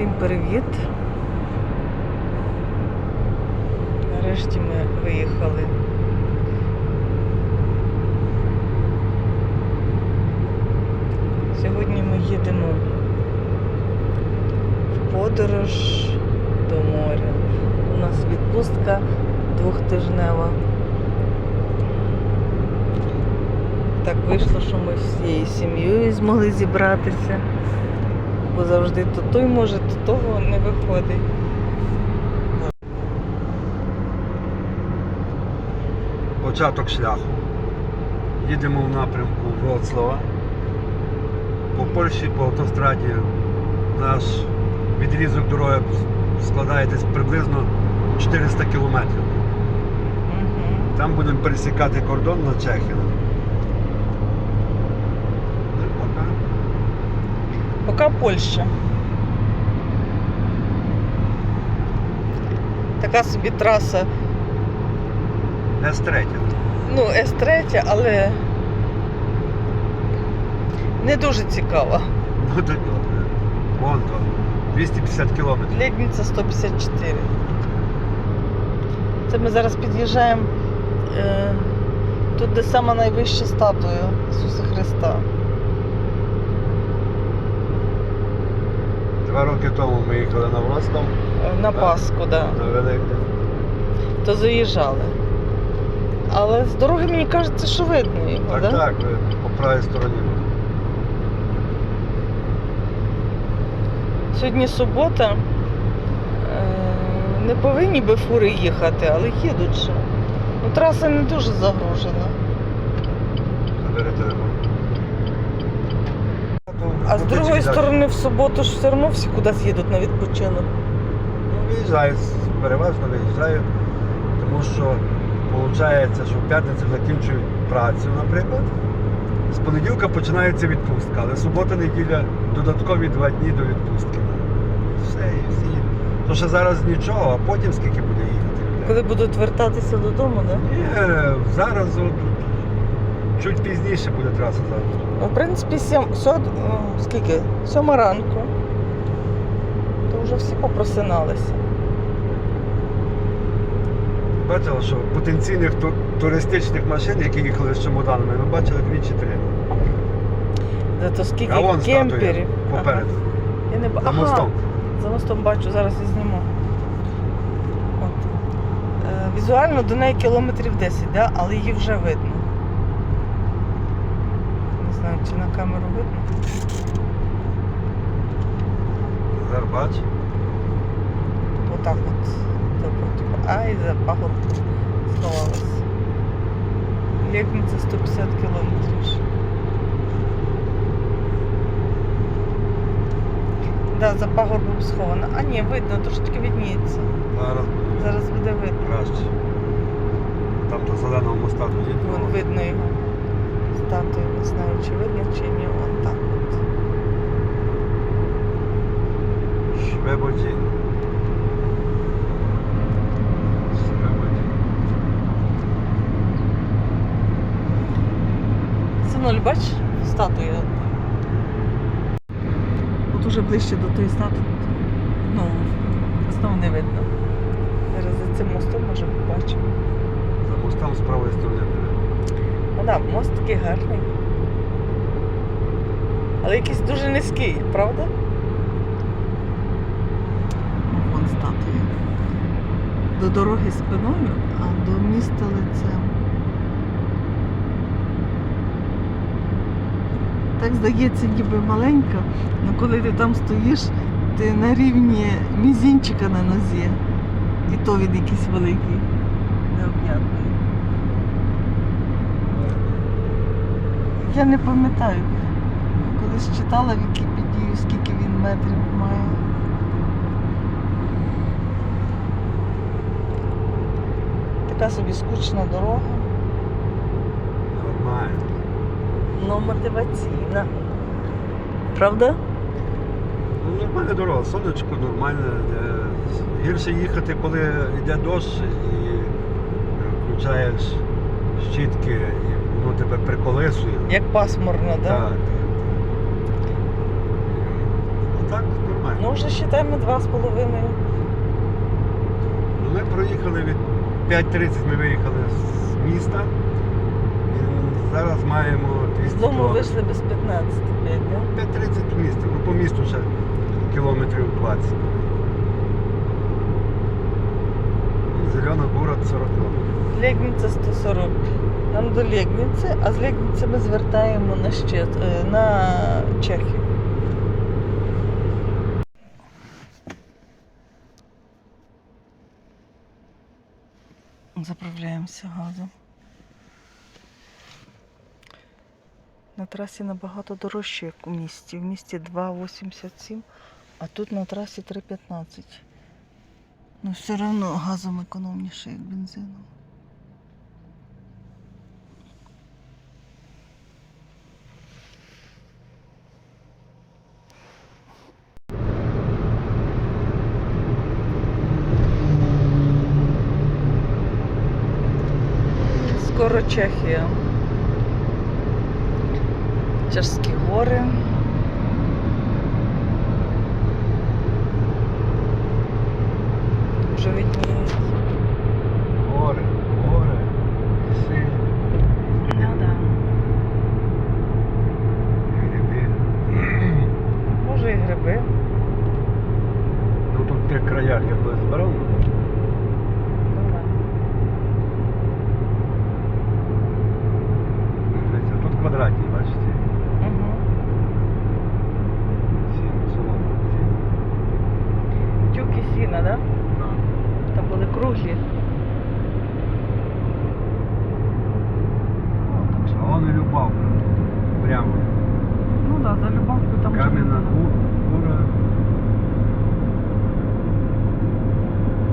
Всім привіт. Нарешті ми виїхали. Сьогодні ми їдемо в подорож до моря. У нас відпустка двохтижнева. Так вийшло, що ми всією сім'єю змогли зібратися бо завжди то той може, то того не виходить. початок шляху. Їдемо в напрямку Вроцлава. По Польщі, по автостраді наш відрізок дороги складає десь приблизно 400 кілометрів. Там будемо пересікати кордон на Чехію. Ну, і поки. Поки Польща. Така собі траса, С3. ну, С3, але не дуже цікава. Ну так добре. Вон то. 250 кілометрів. Лєдніця 154. Це ми зараз під'їжджаємо е, тут, де сама найвища статуя Ісуса Христа. Два роки тому ми їхали на Вроцлав, Е, На Так. Пасху, да. на Великдень. то заїжджали. Але з дороги мені кажеться, що видно його, Так, да? так, ви по правій стороні. Сьогодні субота. Е, Не повинні би фури їхати, але їдуть ще. Ну, траса не дуже загружена. Забери телефон. А з другої сторони, в суботу ж все одно всі кудись їдуть на відпочинок. Ну, виїжджаю, переважно виїжджаю, тому що виходить, що в п'ятницю закінчують працю, наприклад. З понеділка починається відпустка, але субота, неділя додаткові два дні до відпустки. Все і всі. То що зараз нічого, а потім скільки буде їхати людей. Коли будуть вертатися додому, да? Ні, зараз от, чуть пізніше буде траса зараз. Ну, в принципі, сім, сьод, м, скільки? Сьома ранку. То вже всі попросиналися. Бачила, що потенційних ту- туристичних машин, які їхали з чемоданами, ми бачили дві чи три. Зато скільки А вон статуя кемперів. попереду. Я не ба- За Ага, мостом. За мостом бачу, зараз і зніму. От. Е, візуально до неї кілометрів 10, да? але її вже видно. Чи на камеру видно. Зараз бач. Отак от. Типу. Ай, за пагорб сховалась. Лєкниця 150 кілометрів. Да, за пагорбом схована. А ні, видно, трошки видніється. Зараз буде Зараз буде видно. краще. Там до зеленого моста тоді. Вон видно його. Статую, не знаю, чи видно, чи ні. Вон так от. Швебоді. Швебоді. Синуль, бач, статуя. От уже ближче до тої статуї. Ну, знову не видно. Зараз за цим мостом може побачимо. За мостом з правої сторони. Ну так, мост такий гарний. Але якийсь дуже низький, правда? Вон статуя. До дороги спиною, а до міста лицем. Так здається, ніби маленька, але коли ти там стоїш, ти на рівні мізінчика на нозі. І то він якийсь великий, необ'ятний. Я не пам'ятаю. Колись читала Вікіпедію, скільки він метрів має. Така собі скучна дорога, Нормально. але мотиваційна. Правда? Ну, нормальна дорога, сонечко нормальне. Гірше їхати, коли йде дощ і е, включаєш щітки, і воно тебе приколисує. Як пасмурно, так? Так, так, так. так, нормально. Ну, вже вважаємо два з половиною. Ну, ми проїхали від 5.30 ми виїхали з міста. І зараз маємо 200 З дому вийшли без 15 5, да? 5.30 місто. Ну, по місту ще кілометрів 20. Ну, Зелена город 40 кілометрів. Лєгніця 140. Нам до Лєгніці, а з Лєгніці ми звертаємо на щит, е, на Чехію. Заправляємося газом. На трасі набагато дорожче, як у місті. В місті 2,87, а тут на трасі 3,15. Ну, все одно газом економніше, як бензином. Скоро Чехія. Чешські гори. Вже видніється. Гори, гори, ліси, Ну да. гриби. Може і гриби. Ну тут в тих краях я би збирав. Ну да. Дивіться, Тут квадратні, бачите? Угу. Ці соломи. ці. Тюки сіна, да? Да. Там були круглі. О, так що- А вон і Любавка. Прямо. Ну да, за любовку там. вже Кам'яна буде. ку- кура.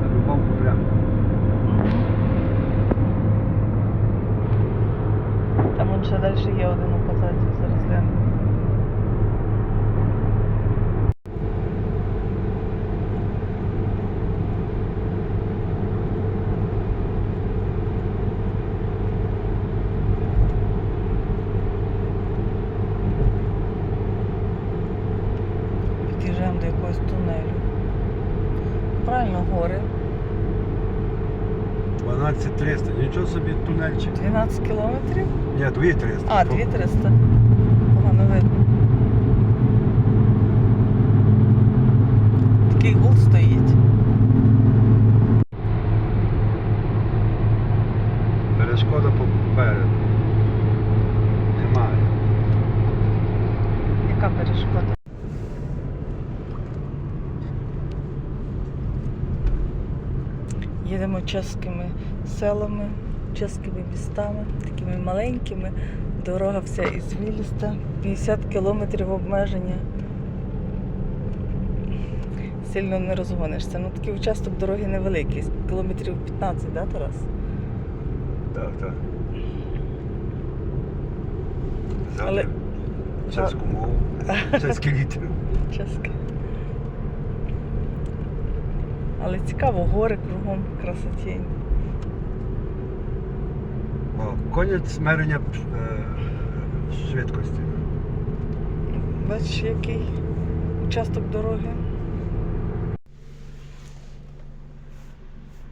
На Любавку прямо. Мгм. Там он ще далі є один указатель, зараз гляну. Під'їжджаємо до якогось тунелю. Правильно, гори. 12300. Нічого собі тунельчик. 12 кілометрів. Ні, 2300. А, 2300. Погано видно. Такий гул стоїть. Перешкода попереду. Немає. Яка перешкода? Їдемо чеськими селами, чеськими містами, такими маленькими. Дорога вся ізвіліста, 50 кілометрів обмеження. Сильно не розгонишся. Ну такий участок дороги невеликий, кілометрів 15, да, Тарас? Так, так. Але- Взяли чеську мову, чеські літери. Чеське. Але цікаво, гори кругом красотінь. Мерення е, швидкості. Бачиш, який участок дороги.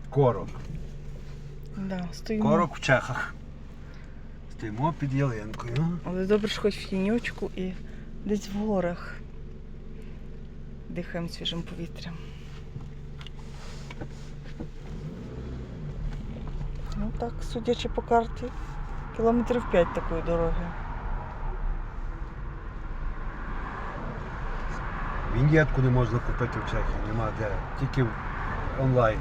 Корок. Да, стоїмо. Корок в Чехах. Стоїмо під ялинкою. Але добре, що хоч в тіньочку і десь в горах. Дихаємо свіжим повітрям. Ну так, судячи по карті, кілометрів 5 такої дороги. Віньєтку не можна купити в Чехії, нема де. Тільки онлайн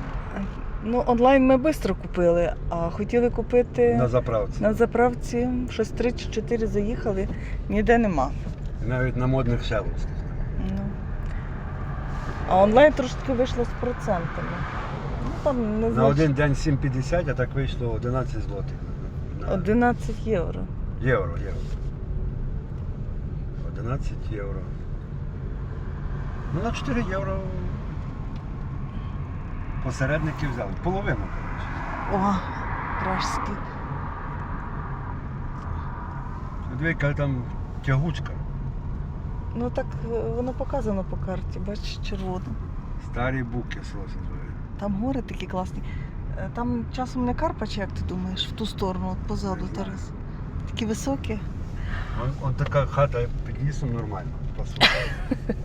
Ну, онлайн ми швидко купили, а хотіли купити на заправці. на заправці щось 3 чи 4 заїхали, ніде нема. Навіть на модних шеловських. Ну. А онлайн трошки вийшло з процентами. Ну там не На один день 7,50, а так вийшло 11 злотих. На- 11 євро. Євро, євро. 11 євро. Ну на 4 євро посередники взяли. Половину, коротше. О, пражський. Диви, яка там тягучка. Ну так е, воно показано по карті, бачиш, червоно. Старі буки село називає. Там гори такі класні. Е, Там часом не Карпачі, як ти думаєш, в ту сторону, от позаду Тарас. Такі високі. Он така хата під лісом нормально.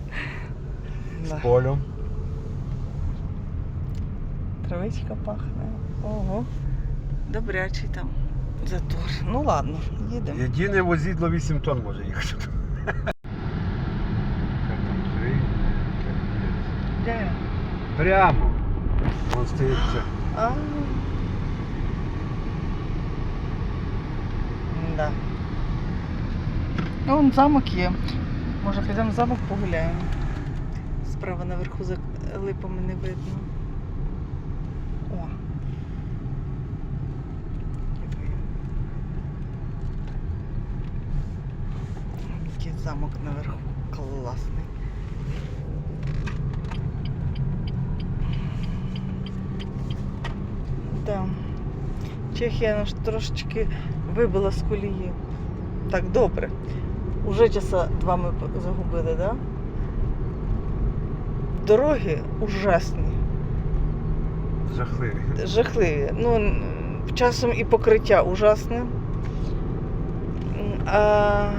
Пасує. З Да. полем. Травичка пахне. Ого. Добрячий там затор. Ну ладно, їдемо. Єдине возідло 8 тонн може їхати. Де? Прямо. Вон стоїть це. А. Да. Ну, Вон замок є. Може підемо в замок погуляємо. Справа наверху за липами не видно. О. Який замок наверху класний. Да. Чехія нас трошечки вибила з колії. Так, добре. Уже часа два ми загубили, да? Дороги ужасні, Жахливі. жахливі. Ну, часом і покриття ужасне. А...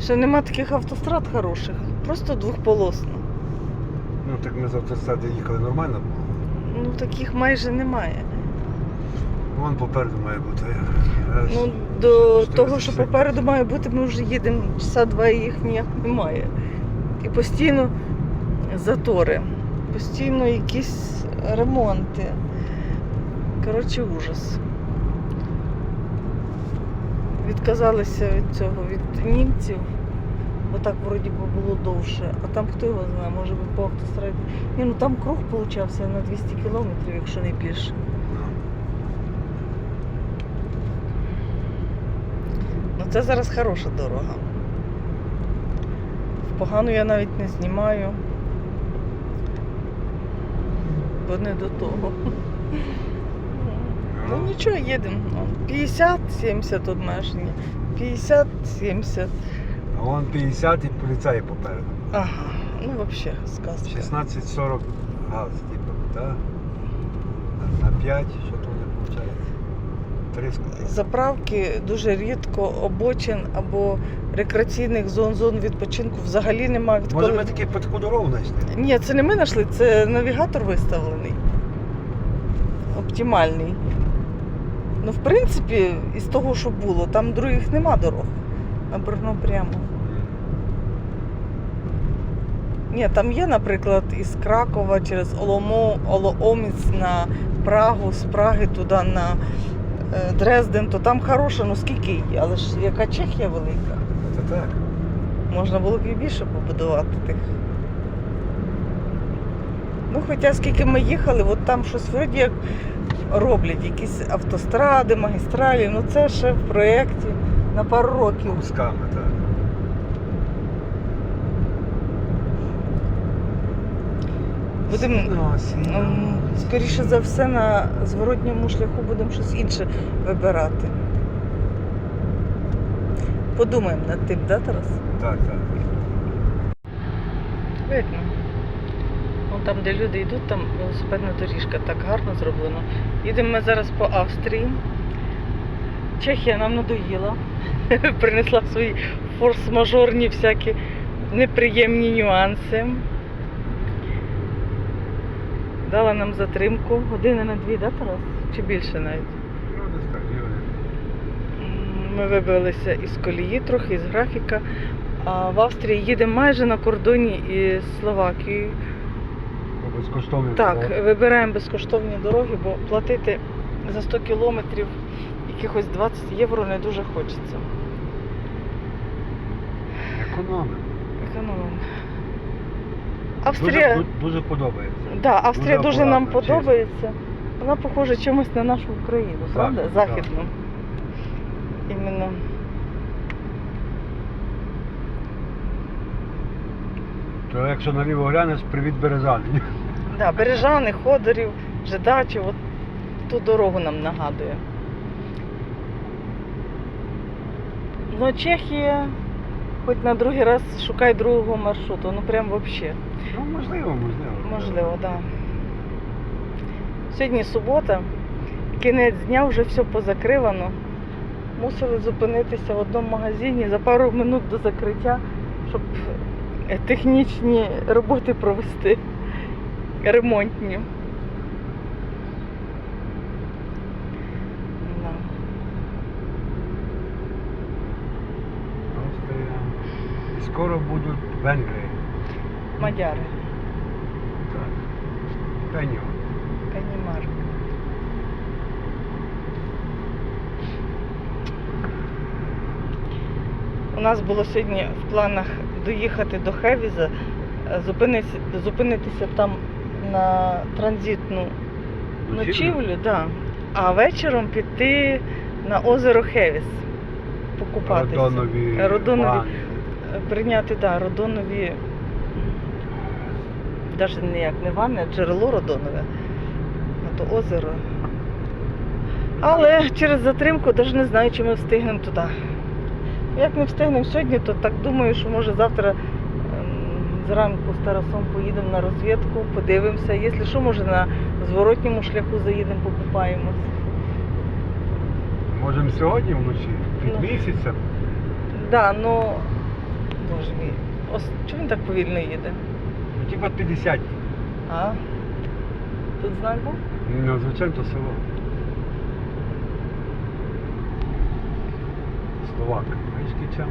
Що нема таких автострад хороших, просто двохполосно. Ну так ми з автостради їхали нормально було. Ну таких майже немає. Вон попереду має бути. Раз. Ну, до 400 того, що попереду має бути, ми вже їдемо часа два і їх ніяк немає. І постійно затори, постійно якісь ремонти. Коротше, ужас. Відказалися від цього, від німців, бо так вроді би було довше. А там хто його знає, може би по автостраді. Ні, ну там круг получався на 200 кілометрів, якщо не більше. Ну. Це зараз хороша дорога. В погану я навіть не знімаю. Бо не до того. Ну нічого, їдемо. 50-70 обмеження. 50-70. А вон 50 і поліцаї попереду. Ага, ну взагалі сказка. 16-40 газ, типу, так? На 5, що то не виходить? Заправки дуже рідко, обочин або рекреаційних зон, зон відпочинку взагалі немає. Може Відколи- ми таки по таку дорогу знайшли? Ні, це не ми знайшли, це навігатор виставлений. Оптимальний. Ну, в принципі, із того, що було, там других нема дорог. На Брно прямо. Ні, там є, наприклад, із Кракова через Оломо, Олооміць на Прагу, з Праги туди на е, Дрезден, то там хороше, ну скільки є, але ж яка Чехія велика. Так. Можна було б і більше побудувати тих. Ну, хоча скільки ми їхали, от там щось вроді як роблять, якісь автостради, магістралі, ну це ще в проєкті на пару років. Кусками, так. Будемо, Ну, скоріше за все, на зворотньому шляху будемо щось інше вибирати. Подумаємо над тим, да, Тарас? Так, так. Видно. Вон там, де люди йдуть, там велосипедна доріжка так гарно зроблено. Їдемо ми зараз по Австрії. Чехія нам надоїла. Принесла свої форс-мажорні всякі неприємні нюанси. Дала нам затримку. Години на дві, да, Тарас? Чи більше навіть? Ну, десь так, рівне. М, Ми вибилися із колії, трохи із графіка. А в Австрії їдемо майже на кордоні із Словакією. По безкоштовним Так, дорогам. вибираємо безкоштовні дороги, бо платити за 100 кілометрів якихось 20 євро не дуже хочеться. Економимо. Економимо. Дуже, Австрія, ду- дуже подобається. да, Австрія дуже дуже, нам подобається. Вона похожа чимось на нашу Україну, правда? так. Західну. То якщо наліво глянеш, привіт Березані. Да, Бережани, Ходорів, Жидачі, от ту дорогу нам нагадує. Ну, Чехія Хоч на другий раз шукай другого маршруту, ну прям взагалі. Ну, можливо, можливо. Можливо, так. Да. Сьогодні субота, кінець дня, вже все позакривано. Мусили зупинитися в одному магазині за пару минут до закриття, щоб е, технічні роботи провести, ремонтні. І скоро будуть Венгрії. Мадяри, Так. Пеньо. Канімарк. У нас було сьогодні в планах доїхати до Хевіза, е, зупинитися, зупинитися там на транзитну ночівлю, да. а вечором піти на озеро Хевіс. Покупатися. Родонові. Родонові. Е, Прийняти, да, родонові. Навіть ніяк не ванни, а джерело родонове. А то озеро. Але через затримку навіть не знаю, чи ми встигнемо туди. Як не встигнемо сьогодні, то так думаю, що може завтра ем, зранку з Тарасом поїдемо на розвідку, подивимося. Якщо що, може на зворотньому шляху заїдемо, покупаємось. Можемо сьогодні вночі, Ну. під місяцем. Да, ну боже мій. Ос... Чому він так повільно їде? Ну, Типа 50. А? Тут знак був? Ну, звичайно, то село. Знаєш, кичам?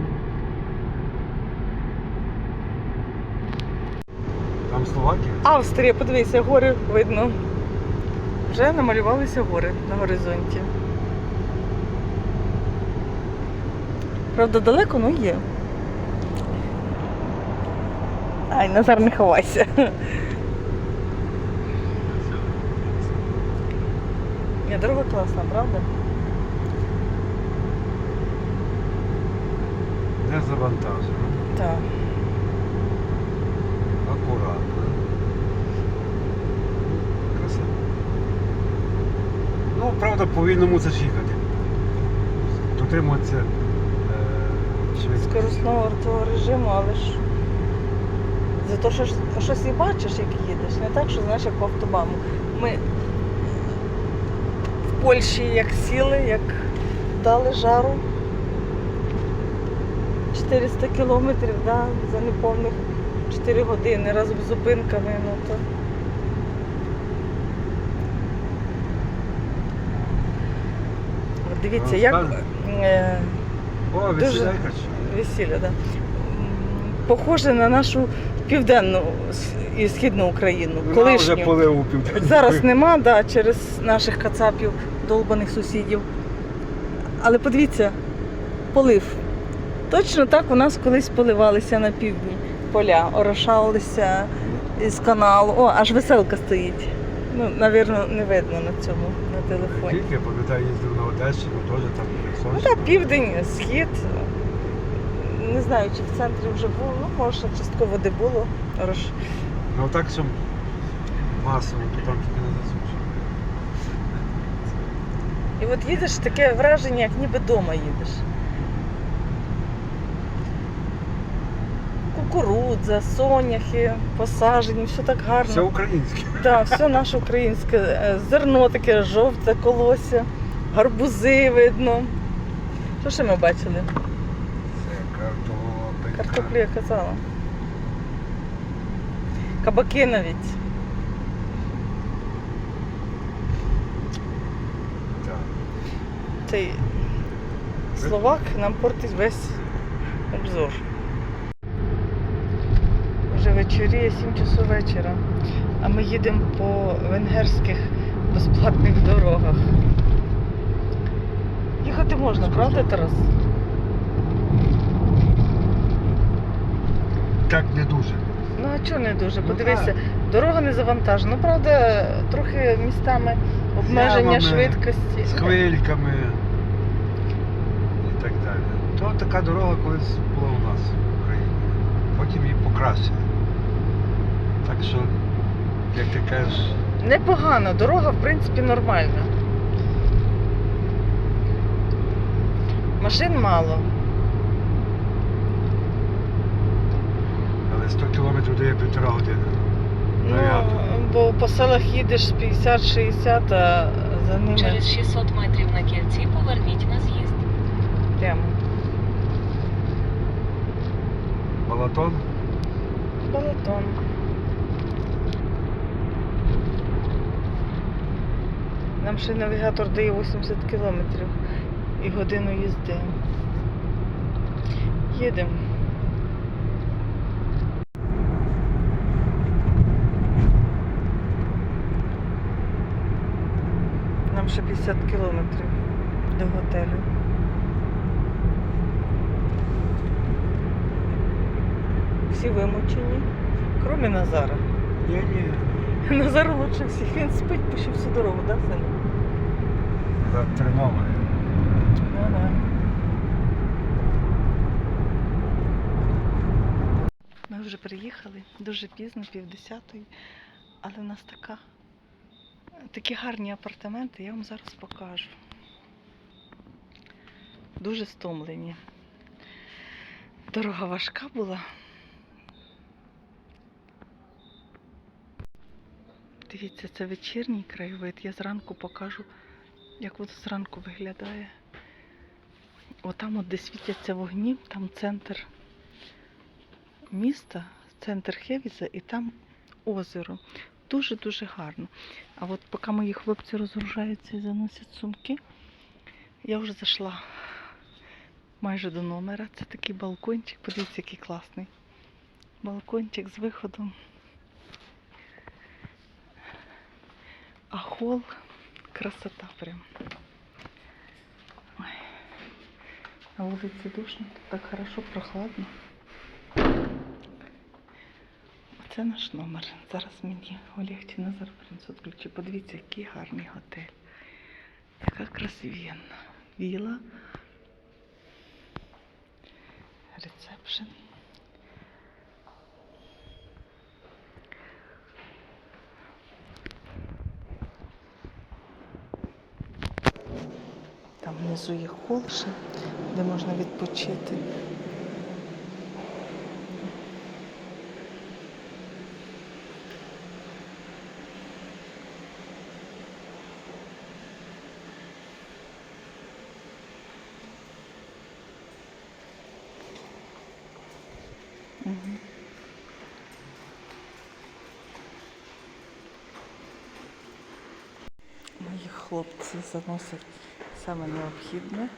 Там Словакія? Австрія, подивися, гори видно. Вже намалювалися гори на горизонті. Правда, далеко, ну є. Ай, Назар, не ховайся. Ні, дорога класна, правда? Завантажено. Так. Акуратно. Красиво. Ну, правда, повільно мусиш їхати. Дотримуватися е. Скоростного того режиму, але ж зато що щось і бачиш, як їдеш. Не так, що знаєш, як по автобану. Ми в Польщі як сіли, як дали жару. 400 кілометрів, да, за неповних 4 години разом з зупинками. Ну, то... Дивіться, Ну, як е, О, Дуже- весілля, да. Похоже на нашу південну і східну Україну, колишню. вже поливу у південні. Зараз нема, да, через наших кацапів, долбаних сусідів. Але подивіться, полив. Точно так у нас колись поливалися на півдні поля, орошалися із каналу. О, аж веселка стоїть. Ну, навірно, не видно на цьому, на телефоні. Тільки, я пам'ятаю, їздив на Одещину, теж там Ну так, південь, схід. Не знаю, чи в центрі вже було, ну, може, частково де було. Рош... Ну так, що масово, то там тільки не засушено. І от їдеш таке враження, як ніби вдома їдеш. Кукурудза, соняхи, посажені, все так гарно. Все українське. Так, все наше українське. Е, Зерно таке жовте, колося, гарбузи видно. Що ще ми бачили? Це картопелька. Картоплю я казала. Кабаки навіть. Так. Цей словак нам портить весь обзор. Вечоріє 7 часов вечора, а ми їдемо по венгерських безплатних дорогах. Їхати можна, правда, Тарас? Так не дуже. Ну а чого не дуже? Ну, Подивися, дорога не завантажена. Ну, правда, трохи містами обмеження Ямами, швидкості. З хвильками і так далі. То така дорога колись була у нас в Україні. Потім її покращили. Так що, як ти кажеш, Непогано, дорога, в принципі, нормальна. Машин мало. Але 100 кілометрів дає півтора години. Ну, бо по селах їдеш 50-60, а за ними Через 600 метрів на кільці поверніть на з'їзд. прямо. Балатон. Балатон. Нам ще навігатор дає 80 кілометрів і годину їзди. Їдемо. Нам ще 50 кілометрів до готелю. Всі вимучені, крім Назара. Ні, ні. Назар лучше всіх. Він спить почти всю дорогу, так, да, сину? Ну. Ми вже приїхали дуже пізно, пів десятої, але в нас така, такі гарні апартаменти, я вам зараз покажу. Дуже стомлені. Дорога важка була. Дивіться, це вечірній краєвид. Я зранку покажу, як воно зранку виглядає. Отам, от де світяться вогні, там центр міста, центр Хевіза, і там озеро. Дуже-дуже гарно. А от поки мої хлопці розгружаються і заносять сумки, я вже зайшла майже до номера. Це такий балкончик, подивіться, який класний. Балкончик з виходом. А хол красота прям. Ой. На вулиці душно, тут так хорошо, прохладно. Оце наш номер. Зараз мені Олег чи Назар принесуть ключі. Подивіться, який гарний готель. Яка красивенна. Віла. Ресепшн. Там внизу є хол де можна відпочити. Мгм. Мої хлопці заносять саме необхідне.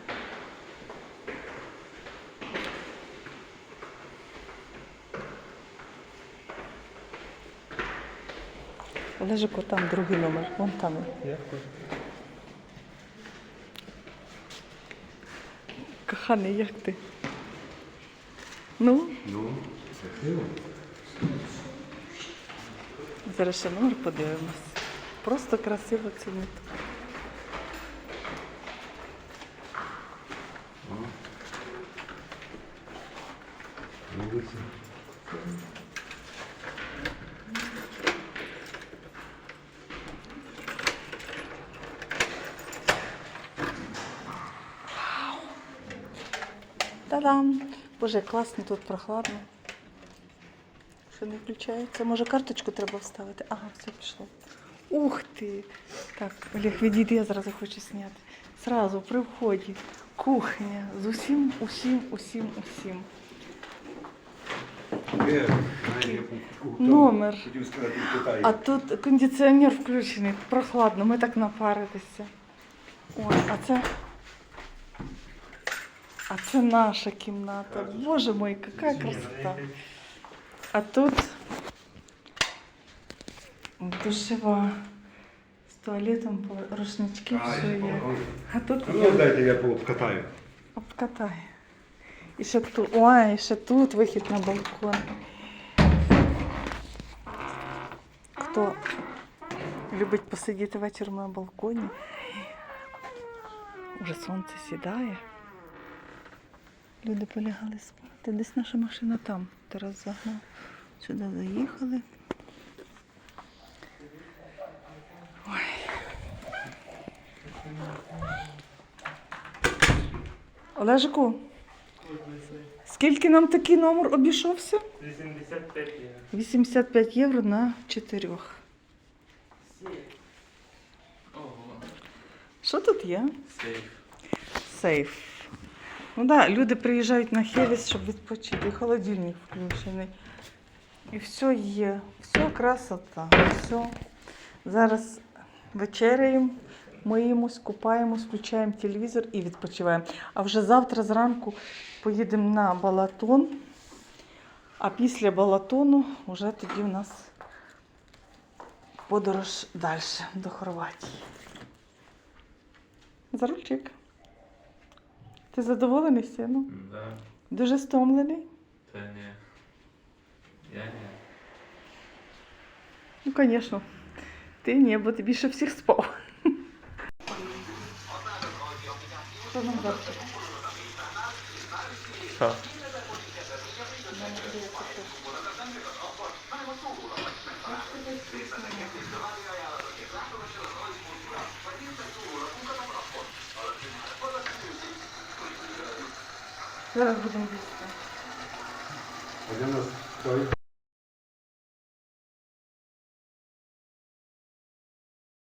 Олежику, там другий номер, вон там. Коханий, як ти? Ну, Ну, красиво. зараз ще номер подивимось. Просто красиво цінити. Боже, як класно, тут прохладно. Що не включається? Може карточку треба вставити? Ага, все пішло. Ух ти! Так, Олег, відійди, я зразу хочу зняти. Зразу при вході. Кухня. З усім, усім, усім, усім. Номер. В Китаї. А тут кондиціонер включений, прохладно, ми так напарилися. Ой, а це. А це наша кімната. Боже мой, яка красота. А тут душева з туалетом, по- рушнички, все є. А тут Ну, є дайте я покатаю. обкатай. І ще тут, ой, і ще тут вихід на балкон. Хто любить посидіти вечором на балконі, вже сонце сідає. Люди полягали спати. Десь наша машина там. Тарас загнав. Сюди заїхали. Ой. Олежику, Скільки нам такий номер обійшовся? 85 євро. 85 євро на чотирьох. Що тут є? Сейф. Сейф. Ну так, да, люди приїжджають на Хевіс, щоб відпочити. І холодильник включений. І все є. Все красота. Все. Зараз вечеряємо, миємось, купаємось, включаємо телевізор і відпочиваємо. А вже завтра зранку поїдемо на Балатон. А після Балатону вже тоді у нас подорож далі до Хорватії. За ручик. Ти задоволений сину? Да. Дуже стомлений? Та ні. Я ні. Ну, звісно. Ти ні, бо ти більше всіх спав. Що нам завтра? Що? Зараз будемо їсти. Де у нас той?